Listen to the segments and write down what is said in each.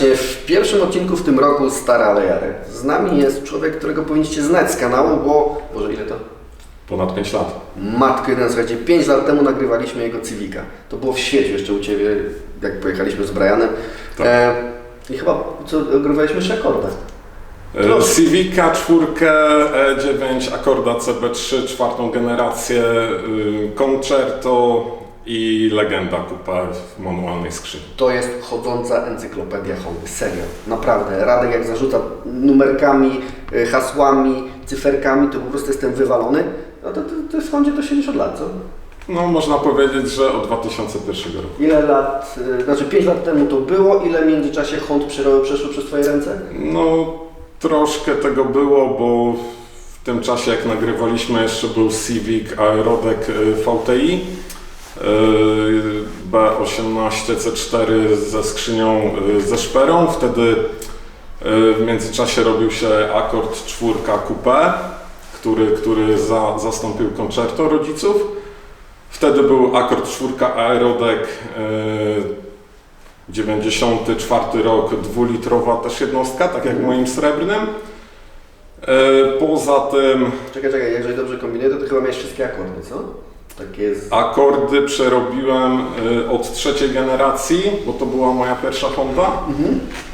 Serdecznie w pierwszym odcinku w tym roku Stare Alejary. Z nami jest człowiek, którego powinniście znać z kanału, bo... Boże, ile to? Ponad 5 lat. Matko jeden, słuchajcie, 5 lat temu nagrywaliśmy jego Civica. To było w świecie jeszcze u Ciebie, jak pojechaliśmy z Brianem. Tak. E, I chyba, co, ogrywaliśmy jeszcze akordę. E, Proszę. Civica 4, E9, Akorda CB3, czwartą generację, y, Concerto i Legenda w manualnej skrzyni. To jest chodząca encyklopedia Hondy, serio. Naprawdę, Radek jak zarzuca numerkami, y, hasłami, cyferkami, to po prostu jestem wywalony. No to, to, to jest Hondzie to 70 lat, co? No można powiedzieć, że od 2001 roku. Ile lat, y, znaczy 5 lat temu to było, ile w międzyczasie Hond przeszło przez Twoje ręce? No troszkę tego było, bo w tym czasie jak nagrywaliśmy jeszcze był Civic Aerodek y, VTI. Y, B18 C4 ze skrzynią y, ze szperą. Wtedy y, w międzyczasie robił się Accord 4 Coupe, który, który za, zastąpił Concerto rodziców. Wtedy był Accord 4 Aerodek y, 94 rok, dwulitrowa też jednostka, tak jak moim srebrnym. Poza tym Czekaj, czekaj, jeżeli dobrze kombinuję, to Ty chyba miałeś wszystkie akordy, co? Takie z... akordy przerobiłem e, od trzeciej generacji, bo to była moja pierwsza Honda,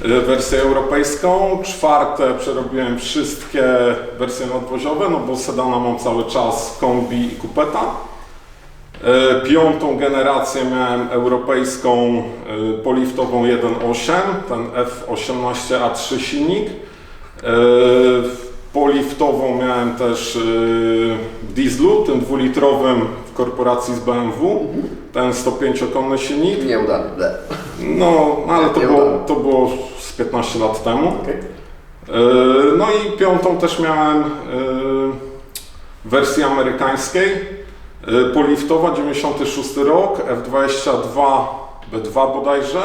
e, wersję europejską. Czwarte przerobiłem wszystkie wersje nadwoziowe, no bo sedana mam cały czas, kombi i kupeta. E, Piątą generację miałem europejską poliftową 1.8, ten F18A3 silnik. Poliftową miałem też dieslu, tym dwulitrowym korporacji z BMW, ten 105-konny silnik. Nieudany, ble. No, ale to Nie było, to było z 15 lat temu. Okej. E, No i piątą też miałem e, w wersji amerykańskiej. e, Poliftowa, 96 rok, F22 B2 bodajże.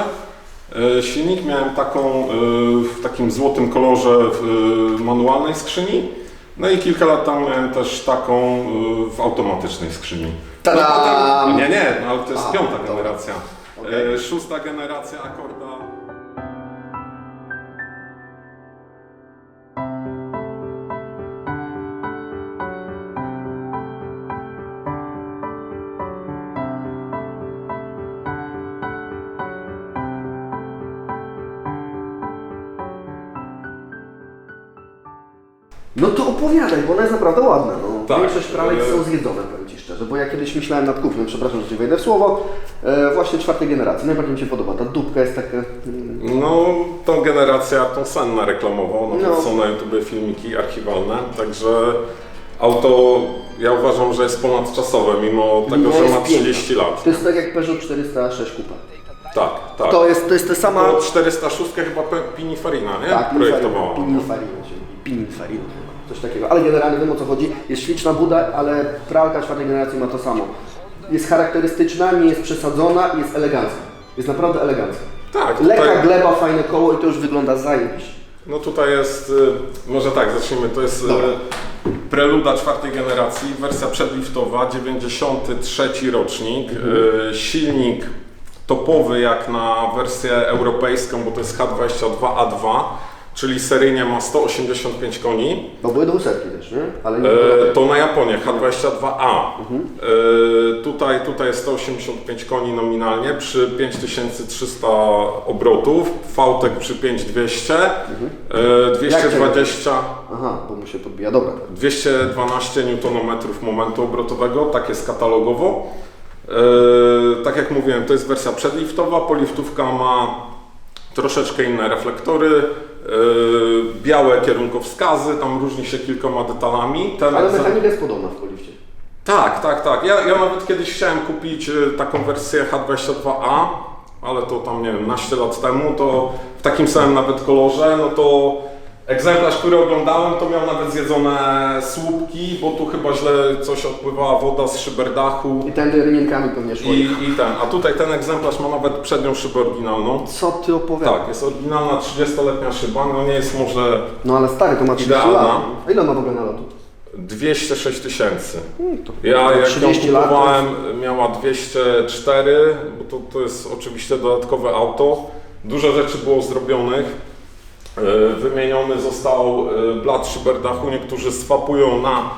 E, Silnik miałem taką e, w takim złotym kolorze w e, manualnej skrzyni. No i kilka lat temu miałem też taką e, w automatycznej skrzyni. No Tadam! potem, nie, nie, no, ale to jest piąta generacja. E, Szósta generacja akorda. Opowiadaj, bo ona jest naprawdę ładna. No. Tak. Większość pralek E- są zjedzone, powiem Ci szczerze, bo ja kiedyś myślałem nad kupnem, przepraszam, że Ci wejdę w słowo, e, właśnie czwartej generacji. Najbardziej mi się podoba, ta dupka jest taka... mm, No, tą generację Arton Senna reklamował, nawet No. są na YouTube filmiki archiwalne, także auto ja uważam, że jest ponadczasowe, mimo tego, No, że ma piękna. 30 lat. To jest tak jak Peugeot 406 Coupe. Tak, tak. To jest, to jest ta sama... To 406 chyba Pininfarina, nie? Tak, Projektowała. Pininfarina, Pininfarina, coś takiego. Ale generalnie wiem o co chodzi. Jest śliczna buda, ale pralka czwartej generacji ma to samo. Jest charakterystyczna, nie jest przesadzona, jest elegancka. Jest naprawdę elegancka. Tak, Lekka tutaj, gleba, fajne koło i to już wygląda zajebiście. no tutaj jest, y, może tak, zacznijmy, to jest y, Dobra. preluda czwartej generacji, wersja przedliftowa, 93 rocznik, y, silnik topowy jak na wersję europejską, bo to jest H22A2, czyli seryjnie ma 185 koni. No były do ósemki też, nie? Ale nie E, to na Japonię, H22A. E, tutaj, tutaj jest 185 koni nominalnie przy 5300 obrotów, VTEC przy 5200, e, 220, Aha, bo mu się podbija. Dobra. 212 Nm momentu obrotowego, tak jest katalogowo. E, tak jak mówiłem, to jest wersja przedliftowa, poliftówka ma troszeczkę inne reflektory, białe kierunkowskazy, tam różni się kilkoma detalami. Ten Ale mechanika jest podobna w polifcie. tak, tak, tak. Ja, ja nawet kiedyś chciałem kupić e, taką wersję H22A, ale to tam nie wiem, naście lat temu, to w takim samym nawet kolorze, no to egzemplarz, który oglądałem, to miał nawet zjedzone słupki, bo tu chyba źle coś odpływała woda z szyberdachu I tędy rynienkami pewnie szło. i, i ten. A tutaj ten egzemplarz ma nawet przednią szybę oryginalną. Co ty opowiadasz? Tak, jest oryginalna 30-letnia szyba, no nie jest może No ale stary, to ma 30 Idealna. lat. A ile ma w ogóle nalotu? 206 tysięcy. To Ja jak ją 30 lat to kupowałem miała 204, bo to, to jest oczywiście dodatkowe auto. Dużo rzeczy było zrobionych. E, Wymieniony został e, blat szyberdachu. Niektórzy swapują na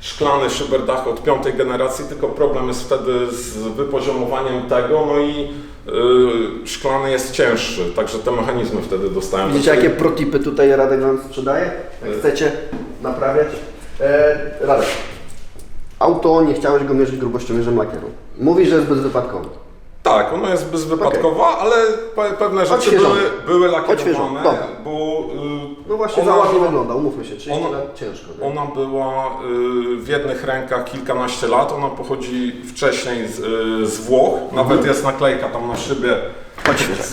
szklany szyberdach od piątej generacji, tylko problem jest wtedy z wypoziomowaniem tego, no i e, szklany jest cięższy, także te mechanizmy wtedy dostają. Widzicie jakie protipy tutaj Radek Wam sprzedaje? Jak chcecie naprawiać. E, Radek, auto nie chciałeś go mierzyć grubościomierzem lakieru. Mówisz, że jest bezwypadkowy. Tak, ona jest bezwypadkowa, ale pe- pewne rzeczy Odświeżone. były, były Odświeżone, lakierowane, dobra. bo y, No właśnie, ona, za ładnie wygląda, umówmy się, 30 ona- lat ciężko. Nie? ona była y, w jednych rękach kilkanaście lat, ona pochodzi wcześniej z, y, z Włoch, nawet jest naklejka tam na szybie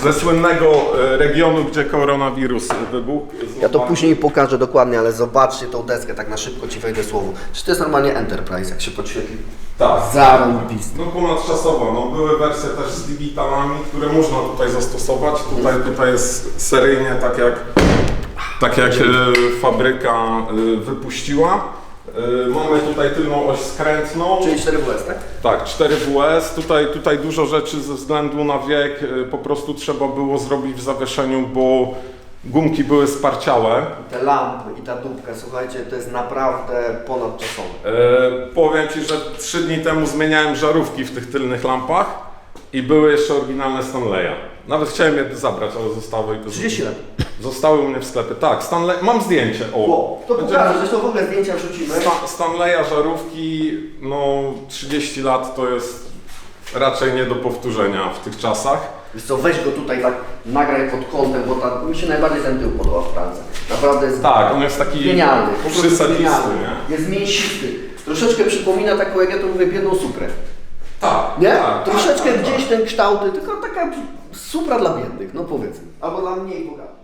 ze słynnego y, regionu, gdzie koronawirus wybuchł. Ja to później pokażę dokładnie, ale zobaczcie tą deskę, tak na szybko Ci wejdę słowo. Czy to jest normalnie Enterprise, jak się podświetli? Tak. Zarąbiste. No ponadczasowo, no były wersje też z digitalami, które można tutaj zastosować. Tutaj, tutaj jest seryjnie tak jak, tak jak e, fabryka e, wypuściła. E, mamy tutaj tylną oś skrętną. Czyli 4WS, tak? Tak, 4WS. Tutaj, tutaj dużo rzeczy ze względu na wiek e, po prostu trzeba było zrobić w zawieszeniu, bo gumki były sparciałe. Te lampy i ta dupka, słuchajcie, to jest naprawdę ponadczasowe. E, powiem Ci, że trzy dni temu zmieniałem żarówki w tych tylnych lampach i były jeszcze oryginalne Stanleya. Nawet chciałem je zabrać, ale zostały, 30 lat. zostały u mnie w sklepie. Tak, Stanley, mam zdjęcie. O, to Będzie- pokażę, zresztą w ogóle zdjęcia wrzucimy. Sta- Stanleya żarówki, no 30 lat to jest raczej nie do powtórzenia w tych czasach. Wiesz co, weź go tutaj tak, nagraj pod kątem, bo ta, mi się najbardziej ten tył podoba w pralce. Naprawdę jest Tak, on jest taki genialny, po prostu przysadisty, genialny. nie? Jest mięsisty. Troszeczkę przypomina taką, jak ja to mówię, biedną suprę. Tak, Nie? tak, Troszeczkę tak, tak, gdzieś ten kształty, tylko taka supra dla biednych, no powiedzmy. Albo dla mniej bogatych.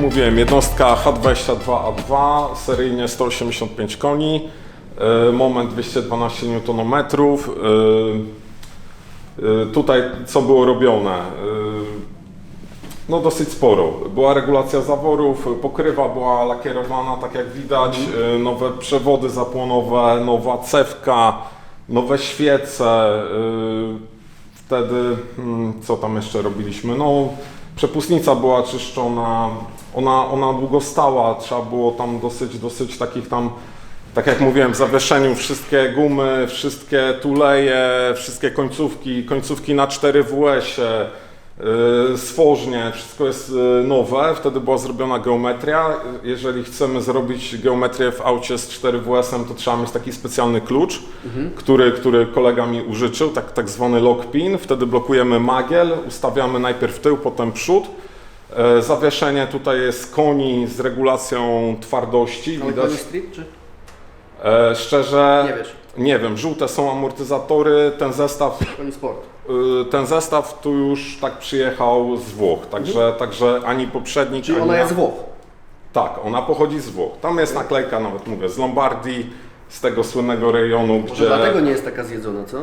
Jak mówiłem, jednostka H22A2, seryjnie 185 koni, e, moment 212 Nm. E, e, Tutaj co było robione? No dosyć sporo. Była regulacja zaworów, pokrywa była lakierowana, tak jak widać, e, nowe przewody zapłonowe, nowa cewka, nowe świece. Wtedy, hmm, co tam jeszcze robiliśmy? No, przepustnica była czyszczona, ona, ona długo stała, trzeba było tam dosyć, dosyć takich tam, tak jak mówiłem, w zawieszeniu wszystkie gumy, wszystkie tuleje, wszystkie końcówki, końcówki na 4 WS-ie, stworznie, wszystko jest yy, nowe, wtedy była zrobiona geometria. Jeżeli chcemy zrobić geometrię w aucie z 4 WS-em, to trzeba mieć taki specjalny klucz, który, który kolega mi użyczył, tak, tak zwany lock pin. Wtedy blokujemy magiel, ustawiamy najpierw tył, potem przód. E, Zawieszenie tutaj jest koni z regulacją twardości, widać. strip, czy? E, szczerze, Nie wiesz. nie wiem, żółte są amortyzatory, ten zestaw Koni sport. Y, Ten zestaw tu już tak przyjechał z Włoch, także, także ani poprzednik, Mhm. Czyli ani ona jest Włoch. Tak, ona pochodzi z Włoch. Tam jest naklejka, nawet mówię, z Lombardii, z tego słynnego rejonu, Może gdzie... dlatego nie jest taka zjedzona, co?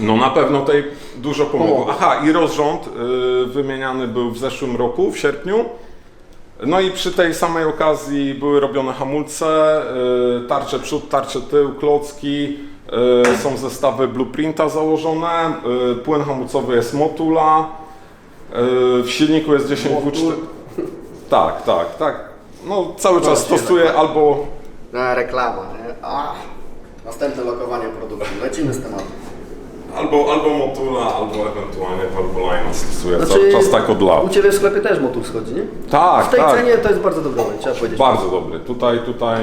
No na pewno tej dużo pomogło. Aha, i rozrząd y, wymieniany był w zeszłym roku, w sierpniu. No i przy tej samej okazji były robione hamulce, y, tarcze przód, tarcze tył, klocki, są zestawy blueprinta założone, y, płyn hamulcowy jest Motula, y, w silniku jest 10 w. Tak, tak, tak. No cały czas Zobaczcie, stosuję albo A, reklama, nie? A, następne lokowanie produktu. Lecimy z tematem. Albo, albo Motula, albo ewentualnie Valvoline stosuję Znaczy, cały czas tak od lat. U Ciebie w sklepie też motul schodzi, nie? Tak, W tej tak. cenie to jest bardzo dobry moment, trzeba powiedzieć. Bardzo dobry. Tutaj, tutaj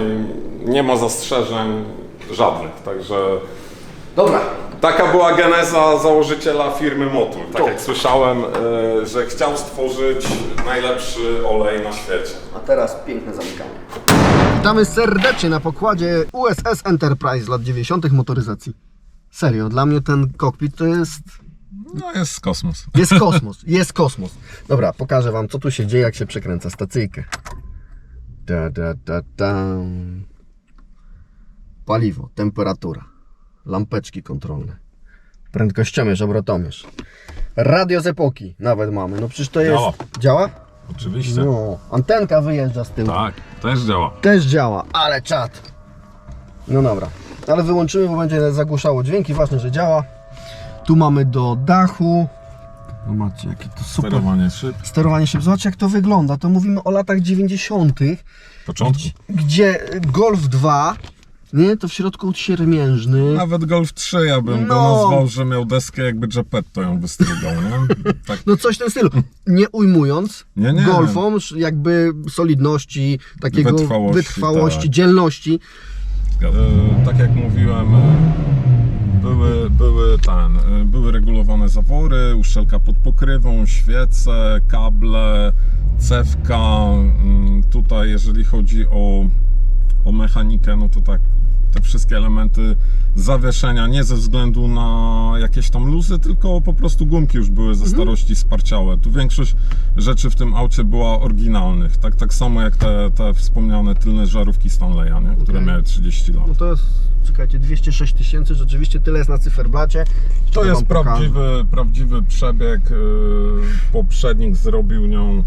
nie ma zastrzeżeń żadnych, także Dobra, taka była geneza założyciela firmy Motul. Tak jak słyszałem, e, że chciał stworzyć najlepszy olej na świecie. a teraz piękne zamykanie. Witamy serdecznie na pokładzie USS Enterprise lat 90. motoryzacji. Serio, dla mnie ten kokpit to jest No jest kosmos. Jest kosmos, jest kosmos. Dobra, pokażę Wam, co tu się dzieje, jak się przekręca stacyjkę. Da, da, da, da. Paliwo, temperatura, lampeczki kontrolne. Prędkościomierz, obrotomierz. Radio z epoki nawet mamy. No przecież to jest... Działa. Działa? Oczywiście. No. Antenka wyjeżdża z tyłu. Tak, też działa. Też działa, ale czad. No dobra, ale wyłączymy, bo będzie zagłuszało dźwięki. Ważne, że działa. Tu mamy do dachu. Zobaczcie, jakie to super. Sterowanie szyb. Sterowanie szyb. Zobaczcie, jak to wygląda. To mówimy o latach 90., Początki. gdzie Golf 2, nie, to w środku siermiężny. Nawet Golf 3 ja bym No. go nazwał, że miał deskę jakby Geppetto ją wystrugał, nie? Tak. No coś w tym stylu. Nie ujmując Nie, nie. golfom jakby solidności, takiego Wytrwałości, wytrwałości tak. dzielności. E, tak jak mówiłem, e, były, były, ten, e, były regulowane zawory, uszczelka pod pokrywą, świece, kable, cewka. Mm, Tutaj jeżeli chodzi o, o mechanikę, no to tak te wszystkie elementy zawieszenia nie ze względu na jakieś tam luzy, tylko po prostu gumki już były ze starości sparciałe. Tu większość rzeczy w tym aucie była oryginalnych, tak, tak samo jak te, te wspomniane tylne żarówki Stanleya, nie? które Okej. miały 30 lat. No to jest, czekajcie, 206 tysięcy, rzeczywiście tyle jest na cyferblacie. To jest pokażę. prawdziwy, prawdziwy przebieg. yy, Poprzednik zrobił nią,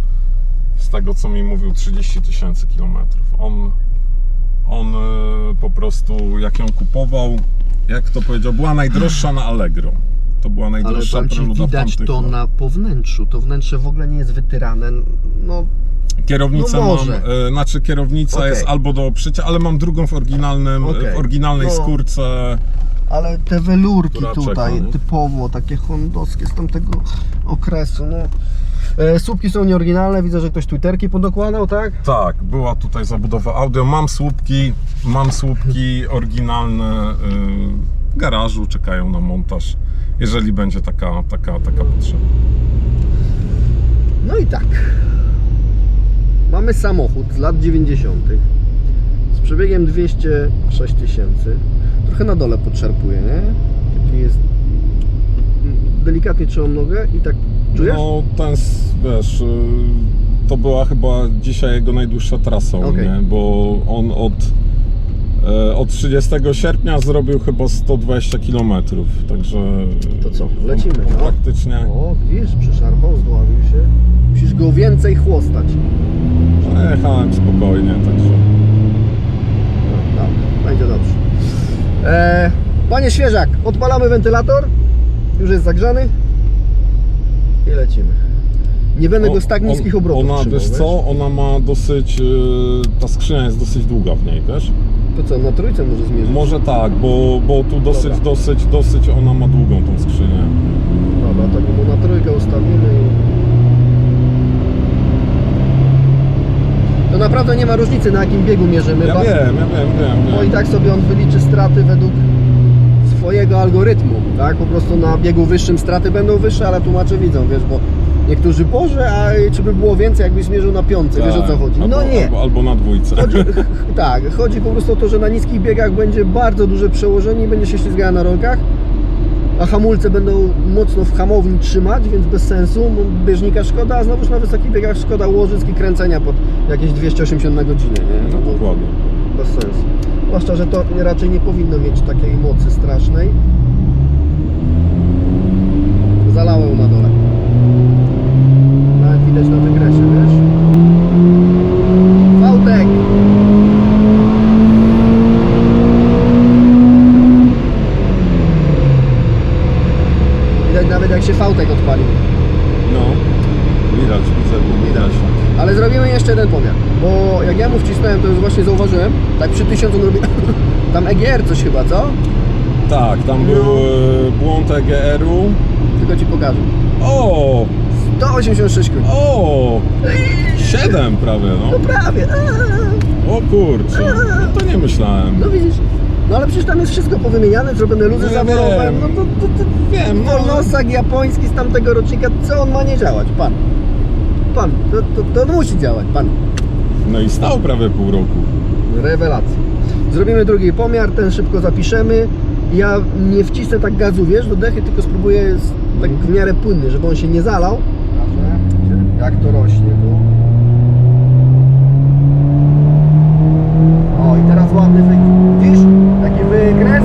z tego co mi mówił, 30 tysięcy kilometrów. On, on yy, po prostu, jak ją kupował, jak to powiedział, była najdroższa na Allegro. To była Ale najdroższa tam ci widać to na po wnętrzu. To wnętrze w ogóle nie jest wytyrane. No, Kierownicę No mam, yy, znaczy kierownica Okej. jest albo do obszycia, ale mam drugą w oryginalnym, Okej. w oryginalnej No. skórce. Ale te welurki Która tutaj czeka, typowo, takie hondowskie z tamtego okresu. No. E, słupki są nieoryginalne, widzę, że ktoś twitterki podokładał, tak? Tak, była tutaj zabudowa audio. Mam słupki, mam słupki oryginalne y, w garażu, czekają na montaż, jeżeli będzie taka, taka, taka potrzeba. No i tak. Mamy samochód z lat 90. z przebiegiem 206 tysięcy. Trochę na dole podszarpuje, nie? Taki jest. Delikatnie trzymam nogę i tak czujesz? No ten, wiesz, y, to była chyba dzisiaj jego najdłuższa trasa, u Okej. mnie, bo on od, e, od 30 sierpnia zrobił chyba 120 km, także... To co, lecimy, no? Praktycznie O, widzisz, przyszarpał, zdławił się. Musisz go więcej chłostać. jechałem spokojnie, także... No, dobra, będzie dobrze. E, panie Świeżak, odpalamy wentylator. Już jest zagrzany. I lecimy. Nie będę go z tak niskich obrotów Ona, trzymał, wiesz co, ona ma dosyć, y, ta skrzynia jest dosyć długa w niej, wiesz? To co, na trójce może zmierzyć? Może tak, bo, bo tu dosyć, Dobra. dosyć, dosyć ona ma długą tą skrzynię. Dobra, tak mu na trójkę ustawimy i... To naprawdę nie ma różnicy na jakim biegu mierzymy. Ja ba- wiem, ja wiem, wiem, Bo i wiem. tak sobie on wyliczy straty według swojego algorytmu, tak? Po prostu na biegu wyższym straty będą wyższe, ale tłumacze widzą, wiesz, bo niektórzy, Boże, a czy by było więcej, jakbyś zmierzył na piątce, wiesz o co Tak, chodzi? No albo, nie. Albo, albo na dwójce. Chodzi, tak, chodzi po prostu o to, że na niskich biegach będzie bardzo duże przełożenie i będzie się ślizgała na rolkach, a hamulce będą mocno w hamowni trzymać, więc bez sensu, bieżnika szkoda, a znowuż na wysokich biegach szkoda łożysk i kręcenia pod jakieś 280 na godzinę, nie? No dokładnie. bez sensu. Zwłaszcza, że to raczej nie powinno mieć takiej mocy strasznej. Zalałem na dole. Nawet widać na wykresie, wiesz? Fałtek! Widać nawet jak się fałtek odpalił. No, widać, widzę, widać. Ale zrobimy jeszcze jeden pomiar, bo jak ja mu wcisnąłem, to już właśnie zauważyłem, tak przy 1000 on robi tam EGR coś chyba, co? Tak, tam był No. e, błąd EGR-u. Tylko Ci pokażę. O, 186 koni. o, 7 prawie, No no. prawie. Aaa. O kurczę, no to nie myślałem. No widzisz. No ale przecież tam jest wszystko powymieniane, zrobione luzy No ja zaworowe. wiem. No to, to, to Wiem, no. Wolnosag japoński z tamtego rocznika, co on ma nie działać? Pan. Pan, to, to, to musi działać, pan. No i stał prawie pół roku. Rewelacja. Zrobimy drugi pomiar, ten szybko zapiszemy. Ja nie wcisnę tak gazu, wiesz, do dechy, tylko spróbuję z, tak w miarę płynny, żeby on się nie zalał. Jak to rośnie tu. O, i teraz ładny wy... Widzisz? taki wykres.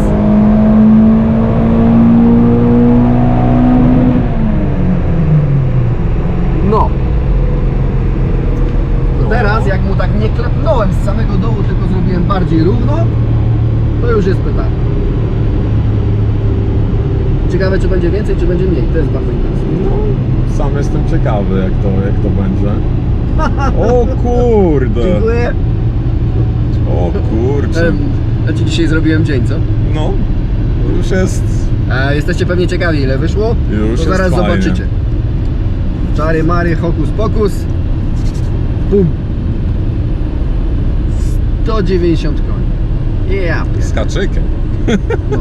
No. To teraz jak mu tak nie klepnąłem z samego dołu, tylko zrobiłem bardziej równo, to już jest pytanie. Ciekawe czy będzie więcej, czy będzie mniej. To jest bardzo interesujące. No, sam jestem ciekawy, jak to, jak to będzie. O kurde! Dziękuję. O kurczę. Em, ja Ci dzisiaj zrobiłem dzień, co? No, już jest. E, jesteście pewnie ciekawi, ile wyszło? Już to zaraz fajnie. zobaczycie. Czary Mary, hokus pokus. Bum. 190 koni. Ja Z haczykiem. no.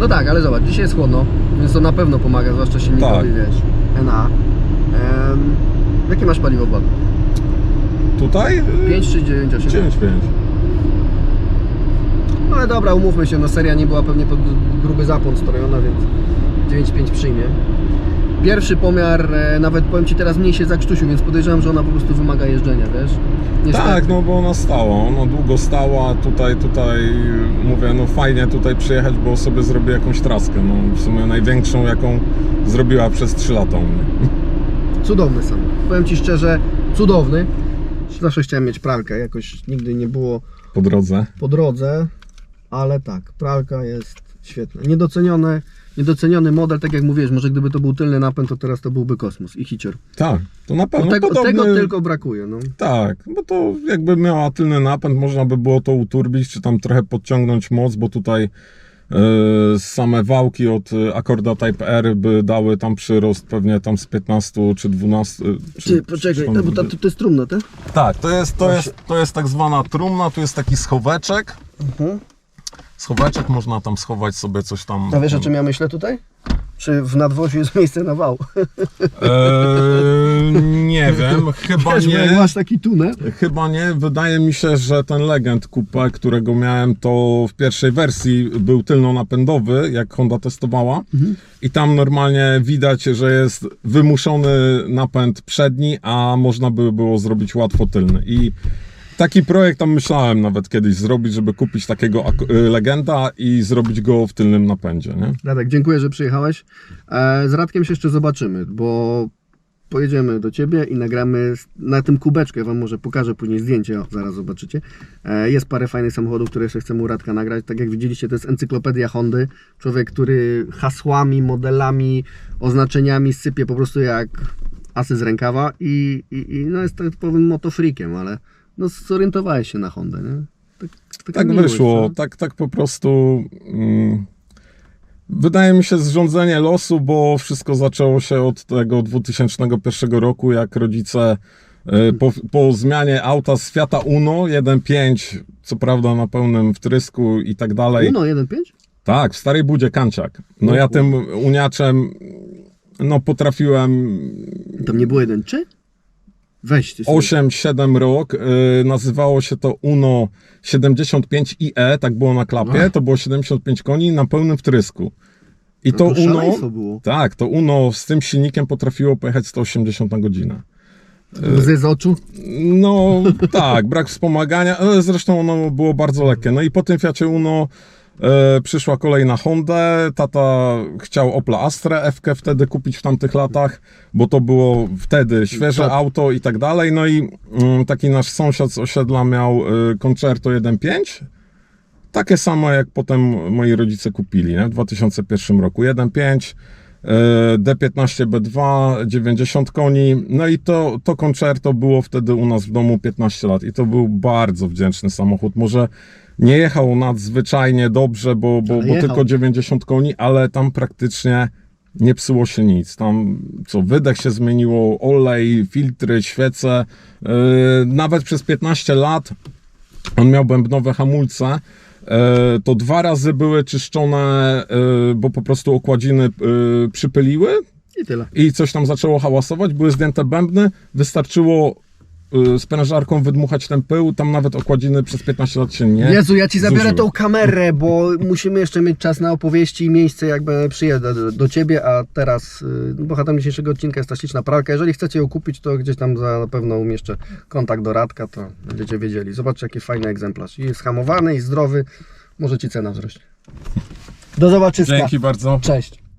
no tak, ale zobacz, dzisiaj jest chłodno, więc to na pewno pomaga, zwłaszcza silnikowi, Tak. wiesz, NA. Em, jakie masz paliwo w baku? Tutaj? 5 czy 9,8? 9,5. Ale dobra, umówmy się, no seria nie była pewnie pod gruby zapłon strojona, więc 9,5 przyjmie. Pierwszy pomiar, e, nawet powiem Ci teraz mniej się zakrztusił, więc podejrzewam, że ona po prostu wymaga jeżdżenia, wiesz? Niestety. Tak, no bo ona stała, ona długo stała, tutaj, tutaj mówię, no fajnie tutaj przyjechać, bo sobie zrobię jakąś traskę, no w sumie największą jaką zrobiła przez 3 lata u mnie. Cudowny sam. Powiem Ci szczerze, cudowny. Zawsze chciałem mieć pralkę, jakoś nigdy nie było Po drodze. po drodze, ale tak, pralka jest świetna. Niedoceniony, niedoceniony model, tak jak mówiłeś, może gdyby to był tylny napęd, to teraz to byłby kosmos i hicior. Tak, to na No pewno tego, podobny... tego tylko brakuje, no. Tak, bo to jakby miała tylny napęd, można by było to uturbić, czy tam trochę podciągnąć moc, bo tutaj e, same wałki od e, Akorda Type R by dały tam przyrost pewnie tam z 15 czy 12. e, Czy, Ty, poczekaj, czy tam- to, bo to, to jest trumna, tak? Tak, to jest, to, jest, to jest tak zwana trumna, tu jest taki schoweczek. Mhm. Schoweczek, można tam schować sobie coś tam. A wiesz o czym ja myślę tutaj? Czy w nadwoziu jest miejsce na wał? Eee, nie wiem, chyba Wiesz, bo jak nie. masz taki tunel. Chyba nie. Wydaje mi się, że ten Legend Coupe, którego miałem, to w pierwszej wersji był tylno-napędowy, jak Honda testowała. I tam normalnie widać, że jest wymuszony napęd przedni, a można by było zrobić łatwo tylny. I taki projekt tam myślałem nawet kiedyś zrobić, żeby kupić takiego ak- y, Legenda i zrobić go w tylnym napędzie, nie? Radek, dziękuję, że przyjechałeś. E, z Radkiem się jeszcze zobaczymy, bo pojedziemy do Ciebie i nagramy na tym kubeczku. Ja Wam może pokażę później zdjęcie, o, zaraz zobaczycie. E, jest parę fajnych samochodów, które jeszcze chcemy u Radka nagrać. Tak jak widzieliście, to jest encyklopedia Hondy. Człowiek, który hasłami, modelami, oznaczeniami sypie po prostu jak asy z rękawa i, i, i no jest tak powiem motofreakiem, ale no zorientowałeś się na Hondę, nie? Tak, Tak miłość, wyszło, co? tak, tak po prostu. Mm, wydaje mi się zrządzenie losu, bo wszystko zaczęło się od tego 2001 roku, jak rodzice e, po, po zmianie auta z Fiata Uno 1.5, co prawda na pełnym wtrysku i tak dalej. Uno 1.5? Tak, w starej budzie Kanciak. No No ja kur- tym uniaczem no potrafiłem Tam nie było jeden czy? Weź ty sobie. 8-7 rok, y, nazywało się to Uno 75IE, tak było na klapie, Ach. to było 75 koni na pełnym wtrysku. I No to, to Uno, szaleństwo było. tak, to Uno z tym silnikiem potrafiło pojechać 180 na godzinę. Łzy z oczu. No tak, brak wspomagania, ale zresztą ono było bardzo lekkie. No i po tym Fiacie Uno przyszła kolej na Hondę. Tata chciał Opla Astra F wtedy kupić w tamtych latach, bo to było wtedy świeże Tak. auto i tak dalej. No i mm, taki nasz sąsiad z osiedla miał e, Concerto 1.5. Takie samo jak potem moi rodzice kupili nie? w 2001 roku. 1.5, e, D15B2, 90 koni. No i to, to Concerto było wtedy u nas w domu 15 lat i to był bardzo wdzięczny samochód. Może nie jechał nadzwyczajnie dobrze, bo, bo, bo tylko 90 koni, ale tam praktycznie nie psuło się nic. Tam co, wydech się zmieniło, olej, filtry, świece. Yy, nawet przez 15 lat on miał bębnowe hamulce. e, To dwa razy były czyszczone, e, bo po prostu okładziny e, przypyliły I tyle. i coś tam zaczęło hałasować, były zdjęte bębny, wystarczyło sprężarką wydmuchać ten pył, tam nawet okładziny przez 15 lat się nie Jezu, ja ci zabiorę zużyły. tą kamerę, bo musimy jeszcze mieć czas na opowieści i miejsce, jakby przyjedę do, do ciebie, a teraz y, bohaterem dzisiejszego odcinka jest ta śliczna pralka. Jeżeli chcecie ją kupić, to gdzieś tam za, na pewno umieszczę kontakt do Radka, to będziecie wiedzieli. Zobaczcie, jaki fajny egzemplarz. I jest hamowany, i zdrowy. Może ci cena wzrośnie. Do zobaczyska. Dzięki bardzo. Cześć.